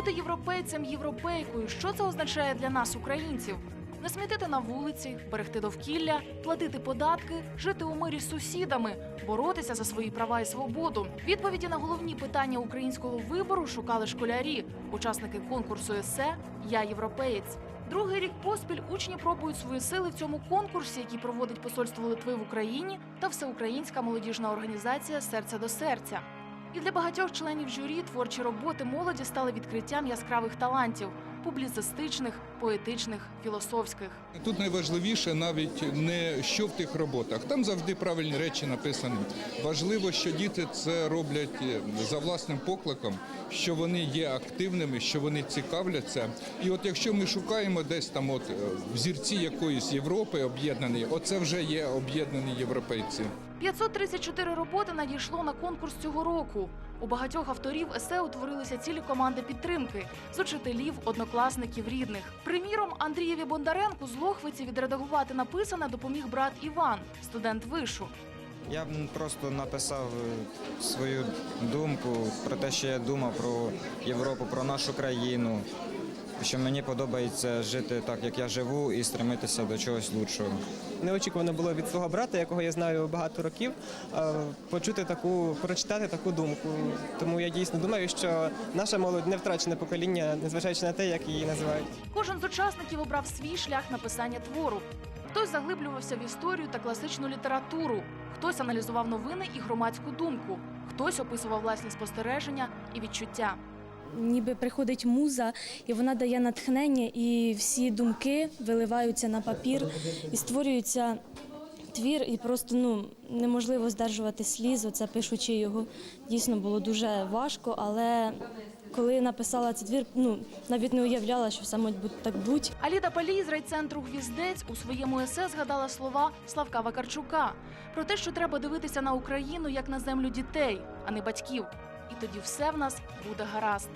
Бути європейцем європейкою, що це означає для нас, українців? Не смітити на вулиці, берегти довкілля, платити податки, жити у мирі з сусідами, боротися за свої права і свободу. Відповіді на головні питання українського вибору шукали школярі, учасники конкурсу есе Я європеєць. Другий рік поспіль учні пробують свої сили в цьому конкурсі, який проводить посольство Литви в Україні та всеукраїнська молодіжна організація Серце до серця. І для багатьох членів журі творчі роботи молоді стали відкриттям яскравих талантів публіцистичних, поетичних, філософських. Тут найважливіше навіть не що в тих роботах. Там завжди правильні речі написані. Важливо, що діти це роблять е, за власним покликом, що вони є активними, що вони цікавляться. І от якщо ми шукаємо десь там, от е, взірці якоїсь Європи об'єднані, оце вже є об'єднані європейці. 534 роботи надійшло на конкурс цього року. У багатьох авторів есе утворилися цілі команди підтримки з учителів, однокласників, рідних. Приміром, Андрієві Бондаренку з Лохвиці відредагувати написане допоміг брат Іван, студент вишу. Я просто написав е, свою думку про те, що я думав про Європу, про нашу країну. Що мені подобається жити так, як я живу, і стремитися до чогось лучшого. Неочікувано було від свого брата, якого я знаю багато років, е, почути таку, прочитати таку думку. Тому я дійсно думаю, що наша молодь не втрачене покоління, незважаючи на те, як її називають. Кожен з учасників обрав свій шлях написання твору. Хтось заглиблювався в історію та класичну літературу, хтось аналізував новини і громадську думку, хтось описував власні спостереження і відчуття. Ніби приходить муза, і вона дає натхнення, і всі думки виливаються на папір і створюється твір, і просто ну неможливо здержувати сліз. Оце пишучи його. Дійсно було дуже важко, але коли написала цей твір, ну навіть не уявляла, що все може бути так будь. Аліда Палій з райцентру Гвіздець у своєму есе згадала слова Славка Вакарчука про те, що треба дивитися на Україну як на землю дітей, а не батьків І тоді все в нас буде гаразд.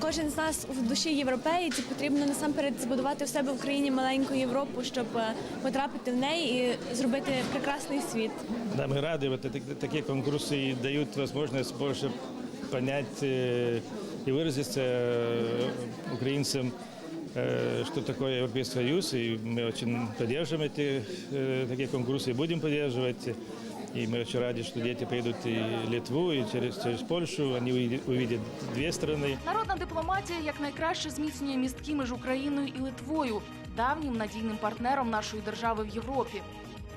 Кожен з нас в душі європеєць і потрібно насамперед збудувати в себе в Україні маленьку Європу, щоб е, потрапити в неї і зробити прекрасний світ. Да, мы рады, вот это- такие конкурсы и дают возможность больше понять э, и выразиться э, украинцам, э, что такое Европейский Союз, и мы очень поддерживаем эти э, такие конкурсы и будем поддерживать. И мы очень рады, что дети поедут и в Литву, и через, через Польшу, они увидят, увидят две страны. Народна дипломатія якнайкраще зміцнює містки між Україною і Литвою, давнім надійним партнером нашої держави в Європі.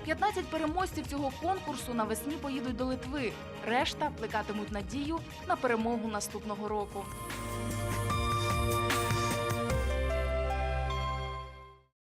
15 переможців цього конкурсу навесні поїдуть до Литви. Решта плекатимуть надію на перемогу наступного року.